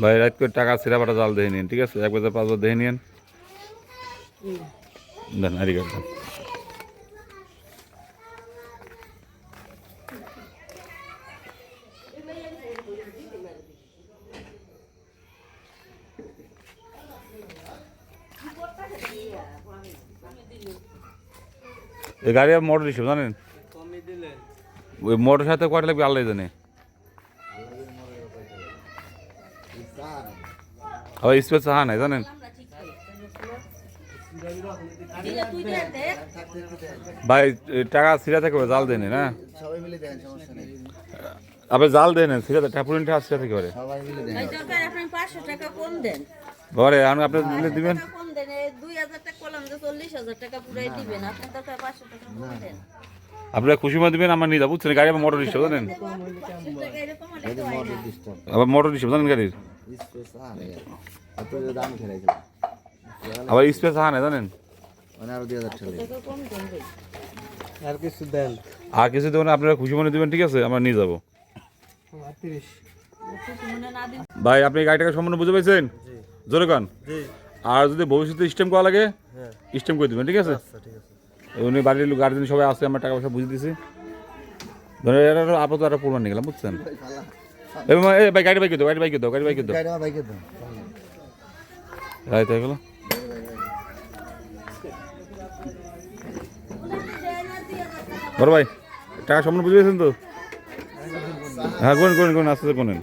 ভাই, রাত করে টাকা সিরা বাটা জাল দিয়ে নিন ঠিক আছে? এক বাজার পাঁচ বাজার দেখে নিন দেন কার্ড দেন এই গাড়ি মোটর হিসেবে জানেন? ওই মোটর সাথে কয়টা লাগবে আল্লাহ জানে। আবার স্পেস হা নাই জানেন? ভাই টাকা সিরা থেকে জাল দেন না? সবাই মিলে দেন সমস্যা নেই আপনি জাল দেন সিরা ঠাকুরিন টাকা সিরা থেকে করে সবাই মিলে দেন। এই দরকার আপনি পাঁচশো টাকা কম দেন। পরে আপনি দিলে দিবেন? দুই হাজার টাকা করলাম যে চল্লিশ হাজার টাকা পুরাই দিবেন। আপনার দরকার পাঁচশো টাকা দেন আপনারা খুশি মতো দিবেন আমার নিয়ে যাব। বুঝছেন গাড়ি আমার মোটর হিসেবে জানেন? তো মোটর ডিস্টার্ব আবার মোটর হিসেবে জানেন গাড়ির? আবার স্পেস হা নাই জানেন? মানে আরও কিছু দেন? আর কিছু দেবেন আপনারা খুশি মনে দিবেন ঠিক আছে? আমরা নিয়ে যাব। ভাই আপনি গাড়িটাকে সম্পূর্ণ বুঝে পাইছেন? জোরে কান। জি। আর যদি ভবিষ্যতে স্টেম করা লাগে হ্যাঁ। স্টেম করে দিবেন ঠিক আছে? আচ্ছা ঠিক উনি বাড়ির লোক গার্জেন সবাই আসছে আমরা টাকা পয়সা বুঝে দিছি। ধরে এটা আপাতত একটা প্রমাণ নিয়ে গেলাম বুঝছেন? এই ভাই গাড়ি বাইকে দাও গাড়ি বাইকে দাও গাড়ি বাইকে দাও। রাইত হয়ে গেল। বড় ভাই টাকা সম্পূর্ণ বুঝে পেয়েছেন তো? হ্যাঁ কোন কোন কোন আস্তে আস্তে কোনেন